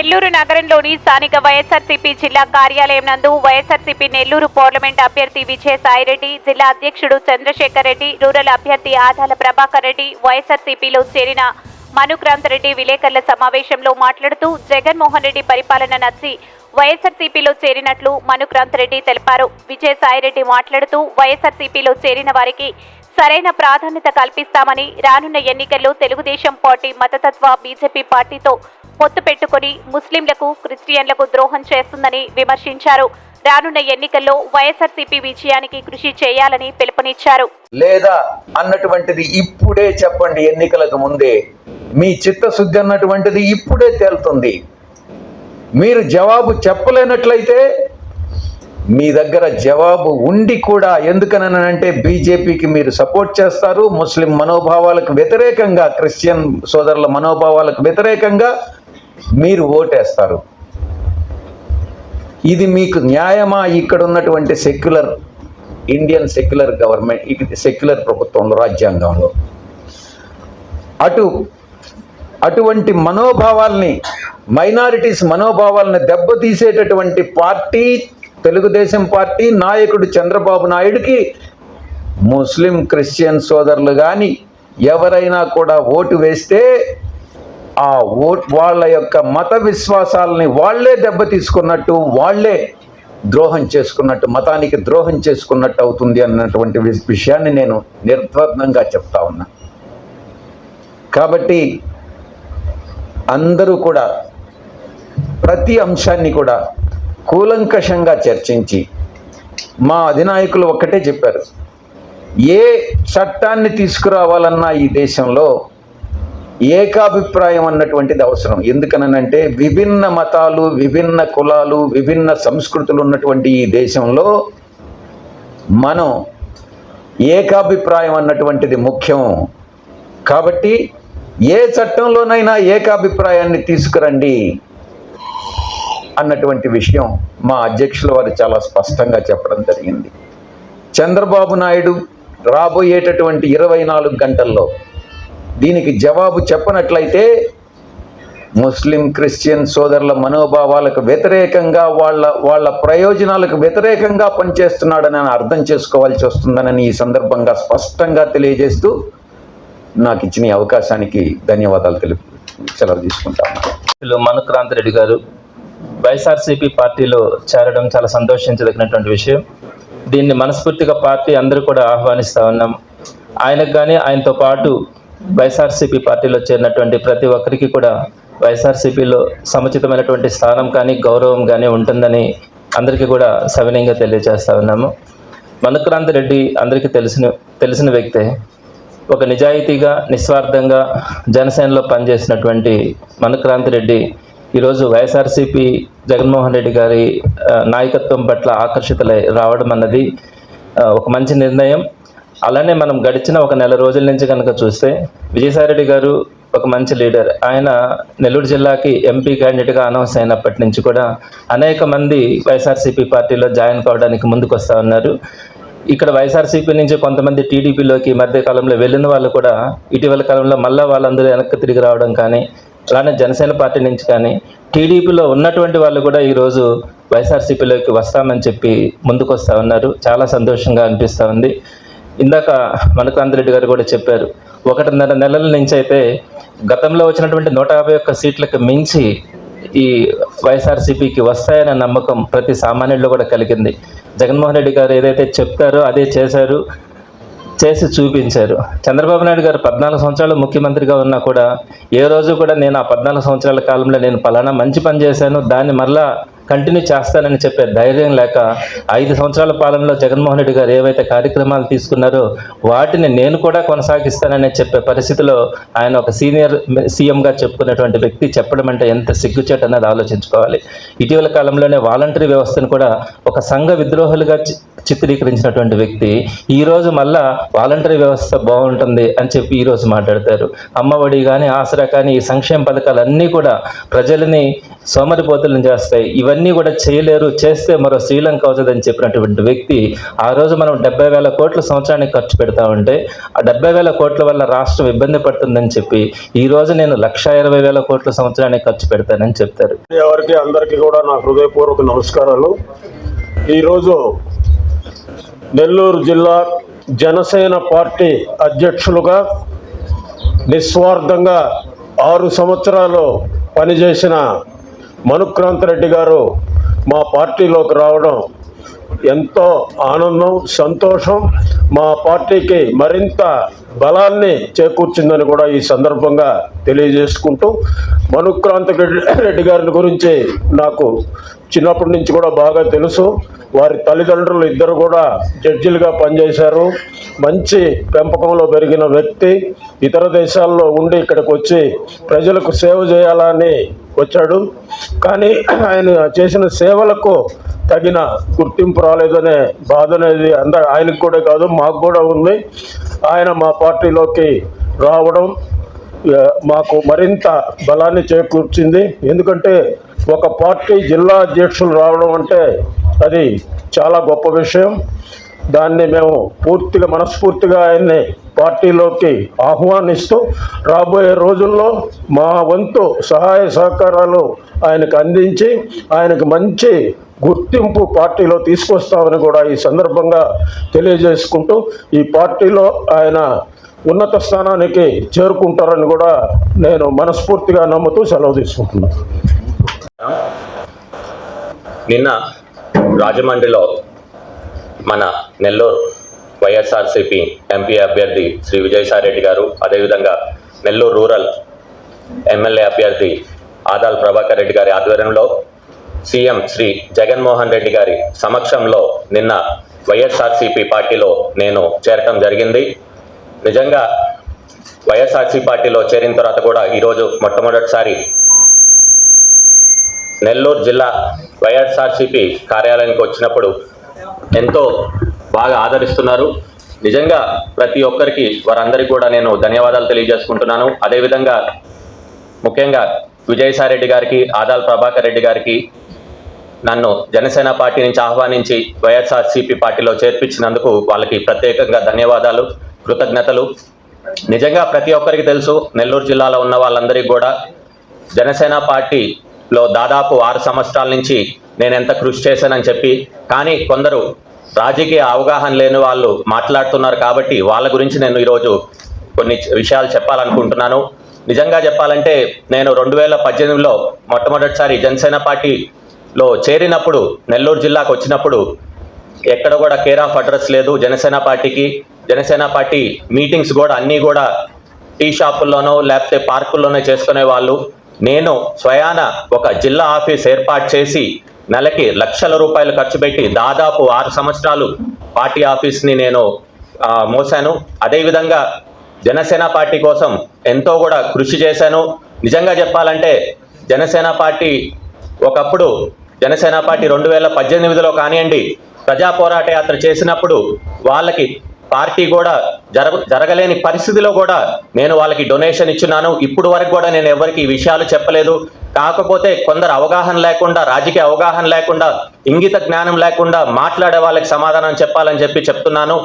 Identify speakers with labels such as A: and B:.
A: నెల్లూరు నగరంలోని స్థానిక వైఎస్ఆర్సీపీ జిల్లా కార్యాలయం నందు వైఎస్ఆర్సీపీ నెల్లూరు పార్లమెంట్ అభ్యర్థి విజయసాయిరెడ్డి జిల్లా అధ్యక్షుడు చంద్రశేఖర్ రెడ్డి రూరల్ అభ్యర్థి ఆదాల ప్రభాకర్ రెడ్డి వైఎస్ఆర్సీపీలో చేరిన మనుక్రాంత్ రెడ్డి విలేకరుల సమావేశంలో మాట్లాడుతూ జగన్మోహన్ రెడ్డి పరిపాలన నచ్చి వైఎస్ఆర్సీపీలో చేరినట్లు మనుక్రాంత్ రెడ్డి తెలిపారు. విజయసాయిరెడ్డి మాట్లాడుతూ వైఎస్ఆర్సీపీలో చేరిన వారికి సరైన ప్రాధాన్యత కల్పిస్తామని రానున్న ఎన్నికల్లో తెలుగుదేశం పార్టీ మతతత్వ బీజేపీ పార్టీతో పొత్తు పెట్టుకుని ముస్లింలకు క్రిస్టియన్లకు ద్రోహం చేస్తుందని విమర్శించారు. రానున్న ఎన్నికల్లో వైఎస్ఆర్సీపీ విజయానికి కృషి చేయాలని పిలుపునిచ్చారు.
B: లేదా అన్నటువంటిది ఇప్పుడే చెప్పండి ఎన్నికలకు ముందే. మీ చిత్తశుద్ధి అన్నటువంటిది ఇప్పుడే తేలుతుంది. మీరు జవాబు చెప్పలేనట్లయితే మీ దగ్గర జవాబు ఉండి కూడా ఎందుకనంటే బీజేపీకి మీరు సపోర్ట్ చేస్తారు. ముస్లిం మనోభావాలకు వ్యతిరేకంగా క్రిస్టియన్ సోదరుల మనోభావాలకు వ్యతిరేకంగా మీరు ఓటేస్తారు. ఇది మీకు న్యాయమా? ఇక్కడ ఉన్నటువంటి సెక్యులర్ ఇండియన్ సెక్యులర్ గవర్నమెంట్ ఇది సెక్యులర్ ప్రభుత్వంలో రాజ్యాంగంలో. అటు అటువంటి మనోభావాల్ని మైనారిటీస్ మనోభావాలను దెబ్బతీసేటటువంటి పార్టీ తెలుగుదేశం పార్టీ నాయకుడు చంద్రబాబు నాయుడికి ముస్లిం క్రిస్టియన్ సోదరులు కానీ ఎవరైనా కూడా ఓటు వేస్తే ఆ వాళ్ళ యొక్క మత విశ్వాసాలని వాళ్ళే దెబ్బతీసుకున్నట్టు వాళ్ళే ద్రోహం చేసుకున్నట్టు మతానికి ద్రోహం చేసుకున్నట్టు అవుతుంది అన్నటువంటి విషయాన్ని నేను నిర్ద్వందంగా చెప్తా ఉన్నా. కాబట్టి అందరూ కూడా ప్రతి అంశాన్ని కూడా కూలంకషంగా చర్చించి మా అధినాయకులు ఒక్కటే చెప్పారు ఏ చట్టాన్ని తీసుకురావాలన్నా ఈ దేశంలో ఏకాభిప్రాయం అన్నటువంటిది అవసరం. ఎందుకనంటే విభిన్న మతాలు విభిన్న కులాలు విభిన్న సంస్కృతులు ఉన్నటువంటి ఈ దేశంలో మనం ఏకాభిప్రాయం అన్నటువంటిది ముఖ్యం. కాబట్టి ఏ చట్టంలోనైనా ఏకాభిప్రాయాన్ని తీసుకురండి అన్నటువంటి విషయం మా అధ్యక్షుల వారు చాలా స్పష్టంగా చెప్పడం జరిగింది. చంద్రబాబు నాయుడు రాబోయేటటువంటి ఇరవై నాలుగు గంటల్లో దీనికి జవాబు చెప్పనట్లయితే ముస్లిం క్రిస్టియన్ సోదరుల మనోభావాలకు వ్యతిరేకంగా వాళ్ళ వాళ్ళ ప్రయోజనాలకు వ్యతిరేకంగా పనిచేస్తున్నాడని అర్థం చేసుకోవాల్సి వస్తుందని ఈ సందర్భంగా స్పష్టంగా తెలియజేస్తూ నాకు ఇచ్చిన అవకాశానికి ధన్యవాదాలు తెలుపు సెలవు తీసుకుంటాను.
C: వీళ్ళు మనుక్రాంత్ రెడ్డి గారు వైఎస్ఆర్సీపీ పార్టీలో చేరడం చాలా సంతోషించదగినటువంటి విషయం. దీన్ని మనస్ఫూర్తిగా పార్టీ అందరూ కూడా ఆహ్వానిస్తా ఉన్నాం. ఆయనకు కానీ ఆయనతో పాటు వైఎస్ఆర్సీపీ పార్టీలో చేరినటువంటి ప్రతి ఒక్కరికి కూడా వైఎస్ఆర్సీపీలో సముచితమైనటువంటి స్థానం కానీ గౌరవం కానీ ఉంటుందని అందరికీ కూడా సవినయంగా తెలియజేస్తా ఉన్నాము. మనుక్రాంతి రెడ్డి అందరికీ తెలిసిన తెలిసిన వ్యక్తే. ఒక నిజాయితీగా నిస్వార్థంగా జనసేనలో పనిచేసినటువంటి మనుక్రాంతి రెడ్డి ఈరోజు వైఎస్ఆర్సీపీ జగన్మోహన్ రెడ్డి గారి నాయకత్వం పట్ల ఆకర్షితులై రావడం అన్నది ఒక మంచి నిర్ణయం. అలానే మనం గడిచిన ఒక నెల రోజుల నుంచి కనుక చూస్తే విజయసాయిరెడ్డి గారు ఒక మంచి లీడర్. ఆయన నెల్లూరు జిల్లాకి ఎంపీ క్యాండిడేట్గా అనౌన్స్ అయినప్పటి నుంచి కూడా అనేక మంది వైఎస్ఆర్సీపీ పార్టీలో జాయిన్ కావడానికి ముందుకు వస్తూ ఉన్నారు. ఇక్కడ వైఎస్ఆర్సీపీ నుంచి కొంతమంది టీడీపీలోకి ఈ మధ్య కాలంలో వెళ్ళిన వాళ్ళు కూడా ఇటీవల కాలంలో మళ్ళీ వాళ్ళందరూ వెనక్కి తిరిగి రావడం కానీ అలానే జనసేన పార్టీ నుంచి కానీ టీడీపీలో ఉన్నటువంటి వాళ్ళు కూడా ఈరోజు వైఎస్ఆర్సీపీలోకి వస్తామని చెప్పి ముందుకు వస్తూ ఉన్నారు. చాలా సంతోషంగా అనిపిస్తూ ఉంది. ఇందాక మనకాంత్ రెడ్డి గారు కూడా చెప్పారు ఒకటిన్నర నెలల నుంచి అయితే గతంలో వచ్చినటువంటి నూట యాభై ఒక్క సీట్లకు మించి ఈ వైఎస్ఆర్సీపీకి వస్తాయనే నమ్మకం ప్రతి సామాన్యుల్లో కూడా కలిగింది. జగన్మోహన్ రెడ్డి గారు ఏదైతే చెప్పారో అదే చేశారు చేసి చూపించారు. చంద్రబాబు నాయుడు గారు పద్నాలుగు సంవత్సరాలు ముఖ్యమంత్రిగా ఉన్నా కూడా ఏ రోజు కూడా నేను ఆ పద్నాలుగు సంవత్సరాల కాలంలో నేను పలానా మంచి పని చేశాను దాన్ని మరలా కంటిన్యూ చేస్తానని చెప్పే ధైర్యం లేక ఐదు సంవత్సరాల పాలనలో జగన్మోహన్ రెడ్డి గారు ఏవైతే కార్యక్రమాలు తీసుకున్నారో వాటిని నేను కూడా కొనసాగిస్తానని చెప్పే పరిస్థితిలో ఆయన ఒక సీనియర్ సీఎంగా చెప్పుకునేటువంటి వ్యక్తి చెప్పడం అంటే ఎంత సిగ్గుచేట అన్నది ఆలోచించుకోవాలి. ఇటీవల కాలంలోనే వాలంటరీ వ్యవస్థను కూడా ఒక సంఘ విద్రోహులుగా చి- చిత్రీకరించినటువంటి వ్యక్తి ఈరోజు మళ్ళా వాలంటరీ వ్యవస్థ బాగుంటుంది అని చెప్పి ఈరోజు మాట్లాడతారు. అమ్మఒడి కానీ ఆసరా కానీ ఈ సంక్షేమ పథకాలు అన్నీ కూడా ప్రజలని సోమరిపోతులను చేస్తాయి. ఇవన్నీ కూడా చేయలేరు చేస్తే మరో శ్రీలంక అవుతుందని చెప్పినటువంటి వ్యక్తి ఆ రోజు మనం డెబ్బై వేల కోట్ల సంవత్సరానికి ఖర్చు పెడతా ఉంటే ఆ డెబ్బై వేల కోట్ల వల్ల రాష్ట్రం ఇబ్బంది పడుతుందని చెప్పి ఈ రోజు నేను లక్ష ఇరవై వేల కోట్ల సంవత్సరానికి ఖర్చు పెడతానని చెప్తారు.
D: ఎవరికి అందరికీ కూడా నా హృదయపూర్వక నమస్కారాలు. ఈరోజు నెల్లూరు జిల్లా జనసేన పార్టీ అధ్యక్షులుగా నిస్వార్థంగా ఆరు సంవత్సరాలు పనిచేసిన మనుక్రాంత్ రెడ్డి గారు మా పార్టీలోకి రావడం ఎంతో ఆనందం సంతోషం మా పార్టీకి మరింత బలాన్ని చేకూర్చిందని కూడా ఈ సందర్భంగా తెలియజేసుకుంటూ మనుక్రాంత రెడ్డి గారిని గురించి నాకు చిన్నప్పటి నుంచి కూడా బాగా తెలుసు. వారి తల్లిదండ్రులు ఇద్దరు కూడా జడ్జిలుగా పనిచేశారు. మంచి పెంపకంలో పెరిగిన వ్యక్తి. ఇతర దేశాల్లో ఉండి ఇక్కడికి వచ్చి ప్రజలకు సేవ చేయాలని వచ్చాడు. కానీ ఆయన చేసిన సేవలకు తగిన గుర్తింపు రాలేదనే బాధ అనేది అంద ఆయనకు కూడా కాదు మాకు కూడా ఉంది. ఆయన మా పార్టీలోకి రావడం మాకు మరింత బలాన్ని చేకూర్చింది. ఎందుకంటే ఒక పార్టీ జిల్లా అధ్యక్షులు రావడం అంటే అది చాలా గొప్ప విషయం. దాన్ని మేము పూర్తిగా మనస్ఫూర్తిగా ఆయన్ని పార్టీలోకి ఆహ్వానిస్తూ రాబోయే రోజుల్లో మా వంతు సహాయ సహకారాలు ఆయనకు అందించి ఆయనకు మంచి గుర్తింపు పార్టీలో తీసుకొస్తామని కూడా ఈ సందర్భంగా తెలియజేసుకుంటూ ఈ పార్టీలో ఆయన ఉన్నత స్థానానికి చేరుకుంటారని కూడా నేను మనస్ఫూర్తిగా నమ్ముతూ సెలవు తీసుకుంటున్నాను.
E: నిన్న రాజమండ్రిలో మన నెల్లూరు వైఎస్ఆర్సిపి ఎంపీ అభ్యర్థి శ్రీ విజయసాయిరెడ్డి గారు అదేవిధంగా నెల్లూరు రూరల్ ఎమ్మెల్యే అభ్యర్థి ఆదాల్ ప్రభాకర్ రెడ్డి గారి ఆధ్వర్యంలో సీఎం శ్రీ జగన్మోహన్ రెడ్డి గారి సమక్షంలో నిన్న వైఎస్ఆర్సీపీ పార్టీలో నేను చేరటం జరిగింది. నిజంగా వైఎస్ఆర్సీ పార్టీలో చేరిన తర్వాత కూడా ఈరోజు మొట్టమొదటిసారి నెల్లూరు జిల్లా వైఎస్ఆర్సీపీ కార్యాలయానికి వచ్చినప్పుడు ఎంతో బాగా ఆదరిస్తున్నారు. నిజంగా ప్రతి ఒక్కరికి వారందరికీ కూడా నేను ధన్యవాదాలు తెలియజేసుకుంటున్నాను. అదేవిధంగా ముఖ్యంగా విజయసాయిరెడ్డి గారికి ఆదాల్ ప్రభాకర్ రెడ్డి గారికి నన్ను జనసేన పార్టీ నుంచి ఆహ్వానించి వైఎస్ఆర్సీపీ పార్టీలో చేర్పించినందుకు వాళ్ళకి ప్రత్యేకంగా ధన్యవాదాలు కృతజ్ఞతలు. నిజంగా ప్రతి ఒక్కరికి తెలుసు నెల్లూరు జిల్లాలో ఉన్న వాళ్ళందరికీ కూడా జనసేన పార్టీలో దాదాపు ఆరు సంవత్సరాల నుంచి నేను ఎంత కృషి చేశానని చెప్పి కానీ కొందరు రాజకీయ అవగాహన లేని వాళ్ళు మాట్లాడుతున్నారు కాబట్టి వాళ్ళ గురించి నేను ఈరోజు కొన్ని విషయాలు చెప్పాలనుకుంటున్నాను. నిజంగా చెప్పాలంటే నేను రెండు వేల పద్దెనిమిదిలో మొట్టమొదటిసారి జనసేన పార్టీ లో చేరినప్పుడు నెల్లూరు జిల్లాకు వచ్చినప్పుడు ఎక్కడ కూడా కేర్ ఆఫ్ అడ్రస్ లేదు. జనసేన పార్టీకి జనసేన పార్టీ మీటింగ్స్ కూడా అన్నీ కూడా టీ షాపుల్లోనో లేకపోతే పార్కుల్లోనే చేసుకునే వాళ్ళు. నేను స్వయాన ఒక జిల్లా ఆఫీస్ ఏర్పాటు చేసి నెలకి లక్షల రూపాయలు ఖర్చు పెట్టి దాదాపు ఆరు సంవత్సరాలు పార్టీ ఆఫీస్ని నేను మోసాను. అదేవిధంగా జనసేన పార్టీ కోసం ఎంతో కూడా కృషి చేశాను. నిజంగా చెప్పాలంటే జనసేన పార్టీ ఒకప్పుడు జనసేన పార్టీ రెండు వేల పద్దెనిమిదిలో కానివ్వండి ప్రజా పోరాట యాత్ర చేసినప్పుడు వాళ్ళకి పార్టీ కూడా జరగ జరగలేని పరిస్థితిలో కూడా నేను వాళ్ళకి డొనేషన్ ఇచ్చున్నాను. ఇప్పుడు వరకు కూడా నేను ఎవరికి ఈ విషయాలు చెప్పలేదు. కాకపోతే కొందరు అవగాహన లేకుండా రాజకీయ అవగాహన లేకుండా ఇంగిత జ్ఞానం లేకుండా మాట్లాడే వాళ్ళకి సమాధానం చెప్పాలని చెప్పి చెప్తున్నాను.